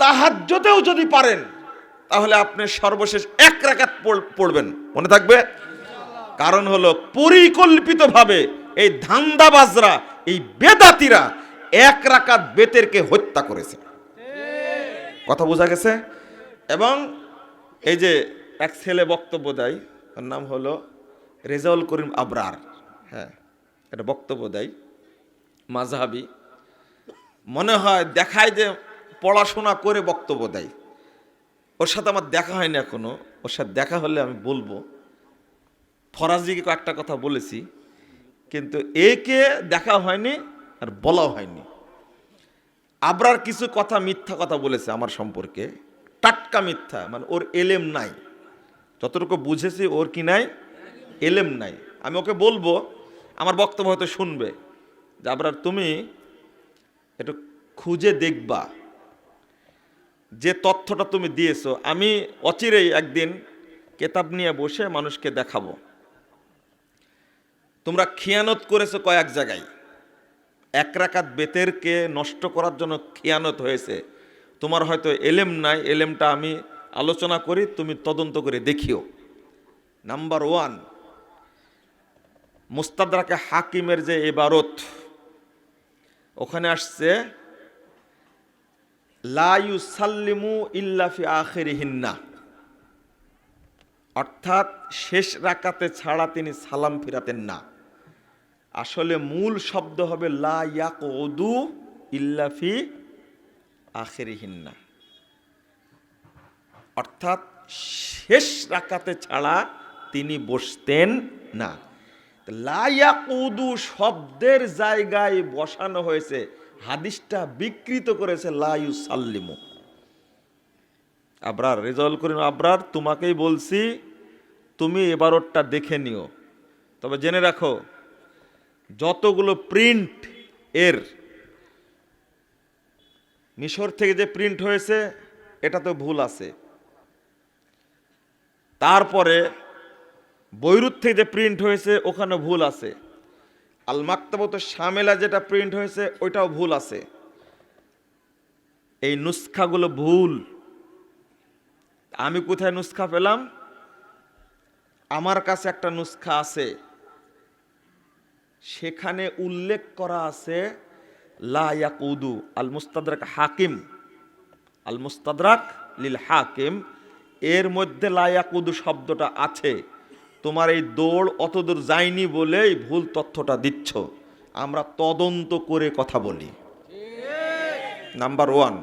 তাহাজ্জতেও যদি পারেন, তাহলে আপনি সর্বশেষ এক রাকাত পড়বেন। মনে থাকবে? কারণ হলো পরিকল্পিতভাবে এই ধান্দাবাজরা, এই বেদাতিরা এক রাকাত বেতেরকে হত্যা করেছে। কথা বোঝা গেছে? এবং এই যে এক ছেলে বক্তব্য দেয়, তার নাম হলো রেজাউল করিম আবরার। হ্যাঁ এটা বক্তব্য দেয় মাঝহাবি মনে হয় দেখায় যে পড়াশোনা করে বক্তব্য দেয়। ওর সাথে আমার দেখা হয়নি এখনও। ওর সাথে দেখা হলে আমি বলব। ফরাজিকে কয়েকটা কথা বলেছি, কিন্তু একে দেখা হয়নি আর বলাও হয়নি। আবরার কিছু কথা মিথ্যা কথা বলেছে আমার সম্পর্কে। টাটকা মিথ্যা মানে ওর এলেম নাই। যতটুকু বুঝেছি ওর কি নাই? এলেম নাই। আমি ওকে বলব, আমার বক্তব্য হয়তো শুনবে। যে, আবরার, তুমি একটু খুঁজে দেখবা। যে তথ্যটা তুমি দিয়েছ, আমি অচিরেই একদিন কেতাব নিয়ে বসে মানুষকে দেখাবো। তোমরা খিয়ানত করেছ কয়েক জায়গায়। এক রাকাত বেতেরকে নষ্ট করার জন্য খিয়ানত হয়েছে। তোমার হয়তো এলেম নাই, এলেমটা আমি আলোচনা করি, তুমি তদন্ত করে দেখিও। নাম্বার ওয়ান, মুস্তাদরাকে হাকিমের যে এবারত ওখানে আসছে লায়ু সাল্লিমু ইল্লাফি আখের হিন্না অর্থাৎ শেষ রাকাতে ছাড়া তিনি সালাম ফিরাতেন না। আসলে মূল শব্দ হবে লা ইয়াকউদু ইল্লাফি আখেরিহিন্না। অর্থাৎ শেষ রাকাতে ছাড়া তিনি বসতেন না। লা ইয়াকুদু শব্দের জায়গায় বসানো হয়েছে। হাদিসটা বিকৃত করেছে, লা ইউসাল্লিমু। আবরার, রেজাউল করিম আবরার, তোমাকেই বলছি, তুমি এবারটা দেখে নিও। তবে জেনে রাখো, যতগুলো প্রিন্ট এর, মিশর থেকে যে প্রিন্ট হয়েছে, এটা তো ভুল আছে। তারপরে বৈরুত থেকে যে প্রিন্ট হয়েছে, ওখানে ভুল আছে। আল মাক্তাবত শামেলা যেটা প্রিন্ট হয়েছে, ওইটাও ভুল আছে। এই নুসখাগুলো ভুল। আমি কোথায় নুসখা পেলাম? আমার কাছে একটা নুসখা আছে। সেখানে উল্লেখ করা আছে, লা ইয়াকুদু আল মুস্তাদরাক হাকিম। আল মুস্তাদরাক লিল হাকিম এর মধ্যে লা ইয়াকুদু শব্দটা আছে। তোমার এই দৌড় অতদূর যায়নি বলেই ভুল তথ্যটা দিচ্ছ। আমরা তদন্ত করে কথা বলি। নাম্বার ওয়ান,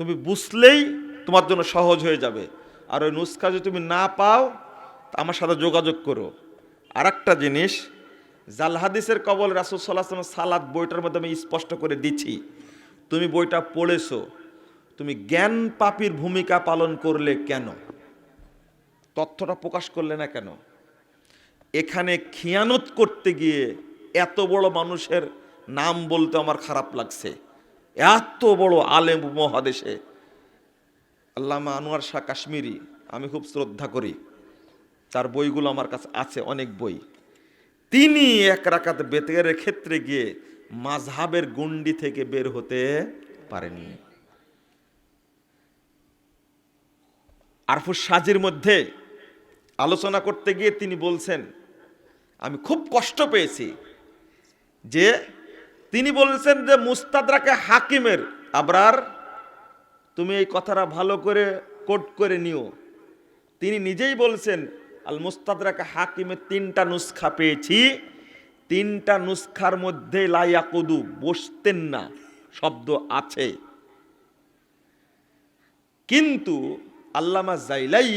তুমি বুঝলেই তোমার জন্য সহজ হয়ে যাবে। আর ওই নুসখা যদি তুমি না পাও আমার সাথে যোগাযোগ করো। আর একটা জিনিস, জাল হাদিসের কবল রাসুল সাল্লাহ সালাদ বইটার মধ্যে আমি স্পষ্ট করে দিচ্ছি। তুমি বইটা পড়েছো। তুমি জ্ঞান পাপির ভূমিকা পালন করলে কেন? তথ্যটা প্রকাশ করলে না কেন? এখানে খিয়ানত করতে গিয়ে এত বড় মানুষের নাম বলতে আমার খারাপ লাগছে। এত বড় আলেম মহাদেশে আল্লামা আনোয়ার শাহ কাশ্মীরি, আমি খুব শ্রদ্ধা করি। তার বইগুলো আমার কাছে আছে, অনেক বই। তিনি এক রাকাত বেতের ক্ষেত্রে গিয়ে মাঝহাবের গুন্ডি থেকে বের হতে পারেননি। আরফুস সাজির মধ্যে আলোচনা করতে গিয়ে তিনি বলছেন, আমি খুব কষ্ট পেয়েছি যে তিনি বলছেন যে মুস্তাদরাকে হাকিমের আবরার, তুমি এই কথাটা ভালো করে কোট করে নিও। তিনি নিজেই বলছেন, আল মুস্তাদরাকে হাকিমের তিনটা নুসখা পেয়েছি, তিনটা নুসখার মধ্যে লাইয়াকুদু বসতেন না, শব্দ আছে। কিন্তু আল্লামা জাইলাই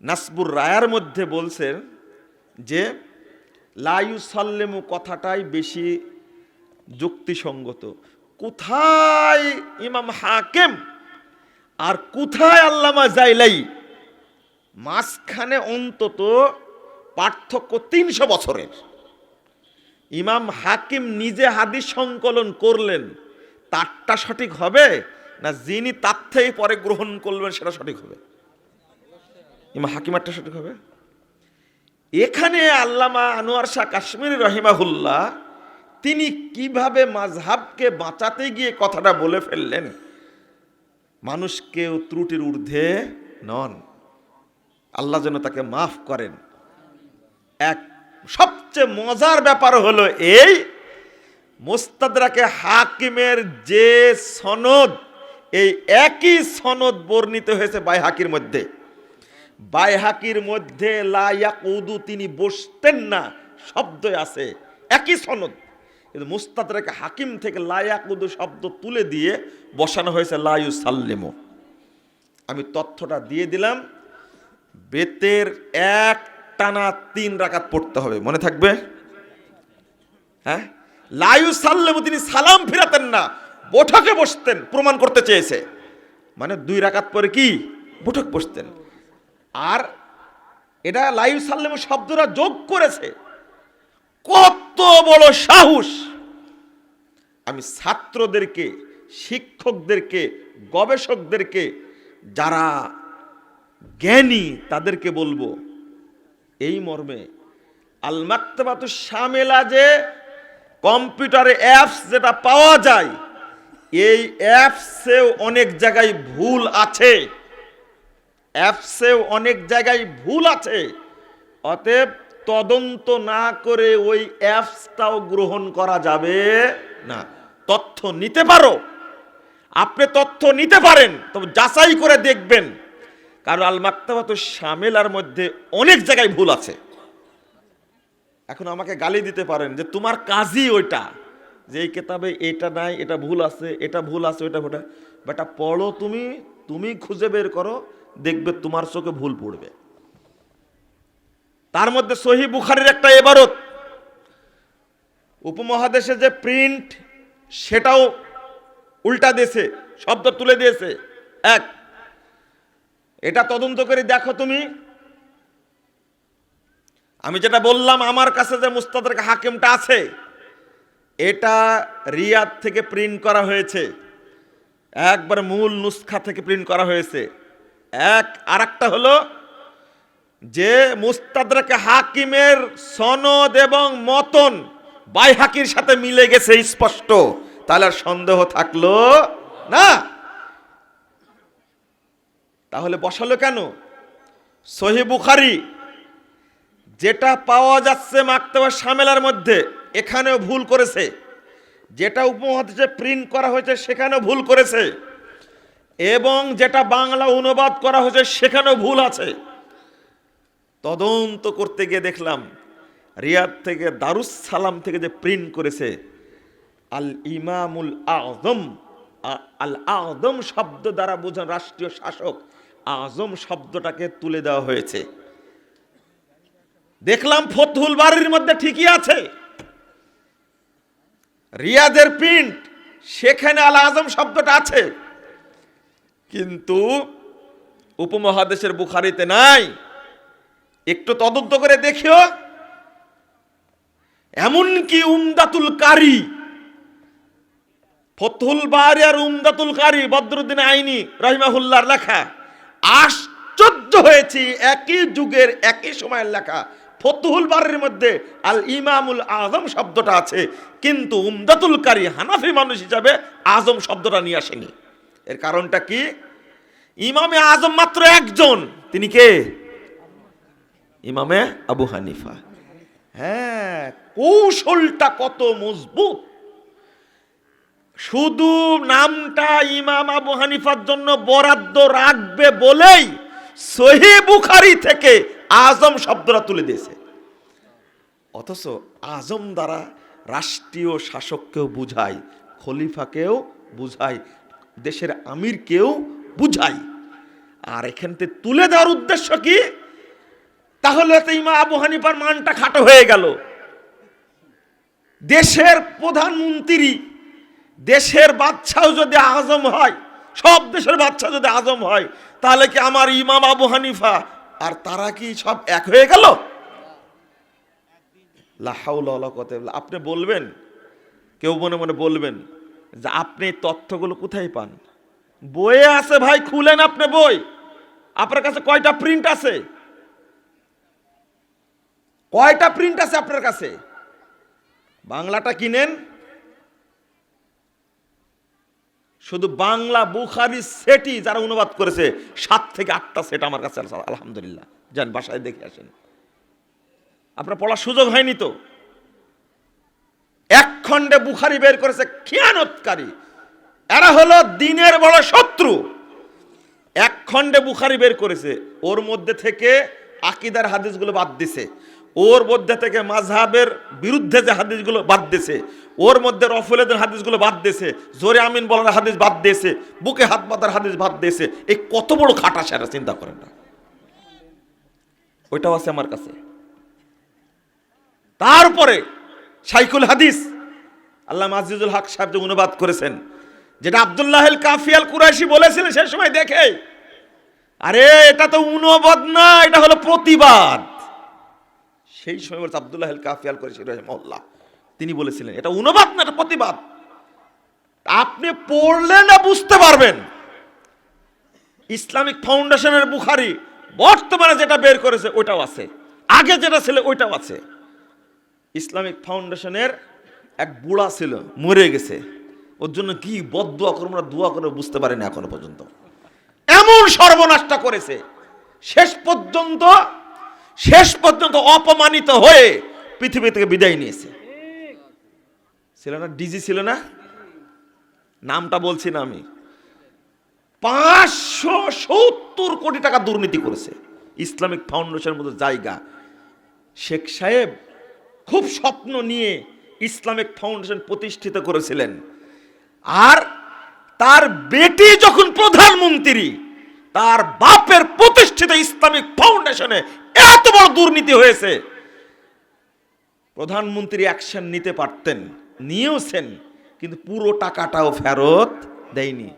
নাসবুর রায়ার মধ্যে বলছেন যে লায়ু সাল্লেমু কথাটাই বেশি যুক্তিসঙ্গত। কোথায় ইমাম হাকেম আর কোথায় আল্লামা জাইলাই? মাঝখানে অন্তত পার্থক্য তিনশো বছরের। ইমাম হাকিম নিজে হাদিস সংকলন করলেন, তারটা সঠিক হবে না যিনি তার থেকে পরে গ্রহণ করবেন সেটা সঠিক হবে? ইমাম হাকিমারটা সঠিক হবে। এখানে আল্লামা আনোয়ার শাহ কাশ্মীর রহিমাহুল্লাহ তিনি কীভাবে মাঝহাবকে বাঁচাতে গিয়ে কথাটা বলে ফেললেন? মানুষ কেউ ত্রুটির ঊর্ধ্বে নন। আল্লাহ যেন তাকে মাফ করেন। এক সবচেয়ে মজার ব্যাপার হলো এই, মোস্তাদরাকে হাকিমের যে সনদ, এই একই সনদ বর্ণিত হয়েছে বাই হাকির মধ্যে। বাইহাকির মধ্যে লায়াক উদু তিনি বসতেন না। শব্দ আছে, একই সনদ। কিন্তু মুস্তাদ মুস্তাদরাকে হাকিম থেকে লায়াক উদু শব্দ তুলে দিয়ে বসানো হয়েছে লায়ু সাল্লিমু আমি তথ্যটা দিয়ে দিলাম, বেতের এক টানা তিন রাকাত পড়তে হবে, মনে থাকবে? হ্যাঁ? লায়ু সাল্লেমু তিনি সালাম ফিরাতেন না, বৈঠকে বসতেন, প্রমাণ করতে চেয়েছে। মানে দুই রাকাত পরে কি? বৈঠক বসতেন। আর এটা লাইউ সাল্লেমু শব্দরা যোগ করেছে। কত বড় সাহস! আমি ছাত্রদেরকে, শিক্ষকদেরকে, গবেষকদেরকে, যারা জ্ঞানী, তাদেরকে বলব, এই মর্মে আল মাক্তাবাতু শামেলা যে কম্পিউটারে অ্যাপস যেটা পাওয়া যায়, এই অ্যাপসেও অনেক জায়গায় ভুল আছে। অ্যাপসেও অনেক জায়গায় ভুল আছে। অতএব তদন্ত না করে ওই অ্যাপসটাও গ্রহণ করা যাবে না। তথ্য নিতে পারো। আপনি তথ্য নিতে পারেন, তবে যাচাই করে দেখবেন। কারণ আল মাক্তাবাত শামেলার মধ্যে অনেক জায়গায় ভুল আছে। এখন আমাকে গালি দিতে পারেন যে, তোমার কাজই ওইটা। যে এই কেতাবে এটা নাই, এটা ভুল আছে, এটা ভুল আছে, ওইটা ওটা বেটা, পড়ো তুমি তুমি খুঁজে বের করো, দেখবে তোমার চোখে ভুল পড়বে। তার মধ্যে সহি বুখারির একটা এবারত। উপমহাদেশে যে প্রিন্ট সেটাও উল্টা দিয়েছে, শব্দ তুলে দিয়েছে। এক, এটা তদন্ত করে দেখো তুমি। আমি যেটা বললাম, আমার কাছে যে মুস্তাদের হাকিমটা আছে এটা রিয়াদ থেকে প্রিন্ট করা হয়েছে। একবার মূল নুসখা থেকে প্রিন্ট করা হয়েছে। এক আর একটা হলো যে মুস্তাদরাকে হাকিমের সনদ এবং মতন বাইহাকির সাথে মিলে গেছে স্পষ্ট। তাহলে আর সন্দেহ থাকল না? তাহলে বসালো কেন? সহি বুখারি, যেটা পাওয়া যাচ্ছে মাক্তবা সামেলার মধ্যে। এখানেও ভুল করেছে। যেটা উপমহাদেশে প্রিন্ট করা হয়েছে, সেখানেও ভুল করেছে। এবং যেটা বাংলা অনুবাদ করা হয়েছে, সেখানেও ভুল আছে। তদন্ত করতে গিয়ে দেখলাম, রিয়াদ থেকে দারুস সালাম থেকে যে প্রিন্ট করেছে আল ইমামুল আজম আল আজম শব্দ দ্বারা বোঝান রাষ্ট্রীয় শাসক, আজম শব্দটাকে তুলে দেওয়া হয়েছে। দেখলাম ফতুল বাড়ির মধ্যে ঠিকই আছে। রিয়াদের প্রিন্ট সেখানে আল আজম শব্দটা আছে। কিন্তু উপমহাদেশের বুখারিতে নাই। একটু তদন্ত করে দেখিও। এমনকি উমদাতুল কারি ফতুল বারি আর উমদাতুল কারি, বদরুদ্দিন আইনি রহিমাহুল্লার লেখা, আশ্চর্য হয়েছি, একই যুগের একই সময়ের লেখা। ফতুল বারের মধ্যে আল ইমামুল আজম শব্দটা আছে। কিন্তু উমদাতুল কারি হানাফি মানুষ হিসাবে আজম শব্দটা নিয়ে আসেনি। এর কারণটা কি? ইমামে আজম মাত্র একজন। তিনি কে? ইমামে আবু হানিফা। হ্যাঁ কৌশলটা কত মজবুত। শুধু নামটা ইমাম আবু হানিফার জন্য বরাদ্দ রাখবে বলেই সহি বুখারি থেকে আজম শব্দটা তুলে দিয়েছে। অথচ আজম দ্বারা রাষ্ট্রীয় শাসককেও বুঝায়, খলিফাকেও বুঝায়, দেশের আমিরকেও বুঝায়। আর এখান থেকে তুলে দেওয়ার উদ্দেশ্য কি? তাহলে তো ইমা আবু হানিফার মানটা খাটো হয়ে গেল। দেশের প্রধানমন্ত্রী, দেশের বাচ্চাও যদি আজম হয়, সব দেশের বাচ্চা যদি আজম হয়, তাহলে কি আমার ইমাম আবু হানিফা আর তারা কি সব এক হয়ে গেল। আপনি বলবেন, কেউ মনে মনে বলবেন যে আপনি তথ্যগুলো কোথায় পান? বইয়ে আছে ভাই, খুলেন আপনি বই। আপনার কাছে কয়টা প্রিন্ট আছে? কয়টা প্রিন্ট আছে আপনার কাছে? বাংলাটা কিনেন শুধু বাংলা বুখারি সেটি যারা অনুবাদ করেছে, সাত থেকে আটটা সেট আমার কাছে আলহামদুলিল্লাহ। যান, বাসায় দেখে আসেন। আপনার পড়ার সুযোগ হয়নি তো? এক খণ্ডে বুখারি বের করেছে খিয়ানতকারী। এরা হলো দিনের বড় শত্রু। এক খণ্ডে বুখারি বের করেছে, ওর মধ্যে থেকে আকিদার হাদিসগুলো বাদ দিছে। ওর মধ্যে থেকে মাঝহাবের বিরুদ্ধে যে হাদিসগুলো বাদ দিয়েছে, ওর মধ্যে রফুলেদের হাদিসগুলো বাদ দিয়েছে, জোরে আমিন বলার হাদিস বাদ দিয়েছে, বুকে হাত পাতার হাদিস বাদ দিয়েছে, এই কত বড় খাটা সেটা চিন্তা করেন না। ওইটাও আছে আমার কাছে। তারপরে সাইকুল হাদিস, আল্লাহ আজিজুল হক সাহেব যে অনুবাদ করেছেন, যেটা আব্দুল্লাহ কাফিয়াল কুরাইশি বলেছিলেন সে সময় দেখে, আরে এটা তো অনুবাদ না, এটা হলো প্রতিবাদ। সেই সময় বলছে আব্দুল্লাহ কাফিয়াল কুরাইশি রহমল্লাহ তিনি বলেছিলেন, এটা অনুবাদ না, এটা প্রতিবাদ। আপনি পড়লে না বুঝতে পারবেন। ইসলামিক ফাউন্ডেশনের বুখারি বর্তমানে যেটা বের করেছে, ওইটাও আছে। আগে যেটা ছিল, ওইটাও আছে। ইসলামিক ফাউন্ডেশনের এক বুড়া ছিল, মরে গেছে। ওর জন্য কি বদুয়া করে আমরা দোয়া করে বুঝতে পারিনি এখনও পর্যন্ত। এমন সর্বনাশটা করেছে। শেষ পর্যন্ত শেষ পর্যন্ত অপমানিত হয়ে পৃথিবী থেকে বিদায় নিয়েছে। ছিল না ডিজি ছিল না? নামটা বলছি না আমি। পাঁচশো সত্তর কোটি টাকা দুর্নীতি করেছে। ইসলামিক ফাউন্ডেশনের মতো জায়গা। শেখ সাহেব খুব স্বপ্ন নিয়ে ইসলামিক ফাউন্ডেশন প্রতিষ্ঠিত করেছিলেন। আর তার বেটি যখন প্রধানমন্ত্রী, তার বাপের প্রতিষ্ঠিত ইসলামিক ফাউন্ডেশনে এত বড় দুর্নীতি হয়েছে। প্রধানমন্ত্রী অ্যাকশন নিতে পারতেন নিয়েওছেন কিন্তু পুরো টাকাটাও ফেরত দেয়নি।